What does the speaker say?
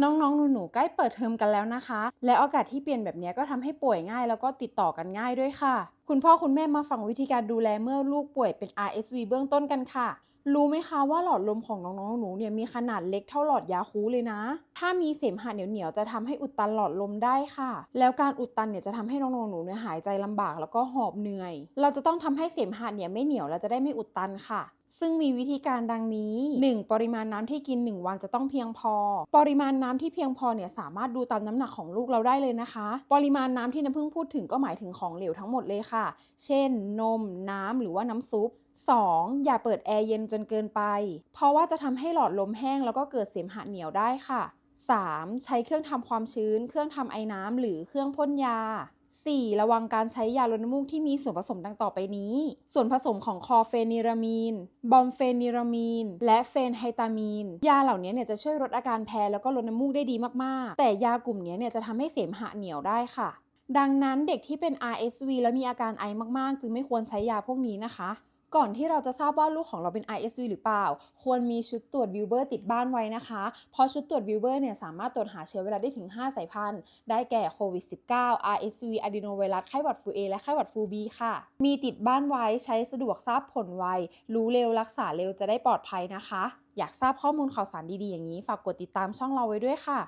น้องๆ หนูๆ ใกล้เปิดเทอมกันแล้วนะคะ และอากาศที่เปลี่ยนแบบนี้ก็ทำให้ป่วยง่ายแล้วก็ติดต่อกันง่ายด้วยค่ะ คุณพ่อคุณแม่มาฟังวิธีการดูแลเมื่อลูกป่วยเป็น RSV เบื้องต้นกันค่ะ รู้ไหมคะว่าหลอดลมของน้องๆ หนูเนี่ยมีขนาดเล็กเท่าหลอดยาคูเลยนะ ถ้ามีเสมหะเหนียวๆ จะทำให้อุดตันหลอดลมได้ค่ะ แล้วการอุดตันเนี่ยจะทำให้น้องๆ หนูเนี่ยหายใจลำบากแล้วก็หอบเหนื่อย เราจะต้องทำให้เสมหะเนี่ยไม่เหนียวและจะได้ไม่อุดตันค่ะ ซึ่งมีวิธีการดังนี้ 1. ปริมาณน้ำที่กิน 1 วันจะต้องเพียงพอ ปริมาณน้ำที่เพียงพอเนี่ยสามารถดูตามน้ำหนักของลูกเราได้เลยนะคะ ปริมาณน้ำที่น้ำพึ่งพูดถึงก็หมายถึงของเหลวทั้งหมดเลยค่ะ เช่น นม น้ำหรือว่าน้ำซุป 2. อย่าเปิดแอร์เย็นจนเกินไป เพราะว่าจะทำให้หลอดลมแห้งแล้วก็เกิดเสมหะเหนียวได้ค่ะ 3. ใช้เครื่องทำความชื้น เครื่องทำไอ้น้ำหรือเครื่องพ่นยา 4. ระวังการใช้ยาลดน้ำมูกที่มีส่วนผสมดังต่อไปนี้ ส่วนผสมของคอเฟนิรามีน บอมเฟนิรามีน และเฟนไฮตามีน ยาเหล่านี้เนี่ยจะช่วยลดอาการแพ้แล้วก็ลดน้ำมูกได้ดีมากๆ แต่ยากลุ่มนี้เนี่ยจะทำให้เสมหะเหนียวได้ค่ะ ดังนั้นเด็กที่เป็น RSV และมีอาการไอมากๆ จึงไม่ควรใช้ยาพวกนี้นะคะ ก่อนที่เราจะทราบว่าลูกของเราเป็น RSV หรือเปล่า ควรมีชุดตรวจวิวเบอร์ติดบ้านไว้นะคะ เพราะชุดตรวจวิวเบอร์เนี่ยสามารถตรวจหาเชื้อไวรัสได้ถึง 5 สายพันธุ์ ได้แก่โควิด -19 RSV Adenovirus ไข้หวัดฟลู A และไข้หวัดฟลู B ค่ะ มีติดบ้านไว้ใช้สะดวกทราบผลไว รู้เร็วรักษาเร็วจะได้ปลอดภัยนะคะ อยากทราบข้อมูลข่าวสารดีๆอย่างนี้ ฝากกดติดตามช่องเราไว้ด้วยค่ะ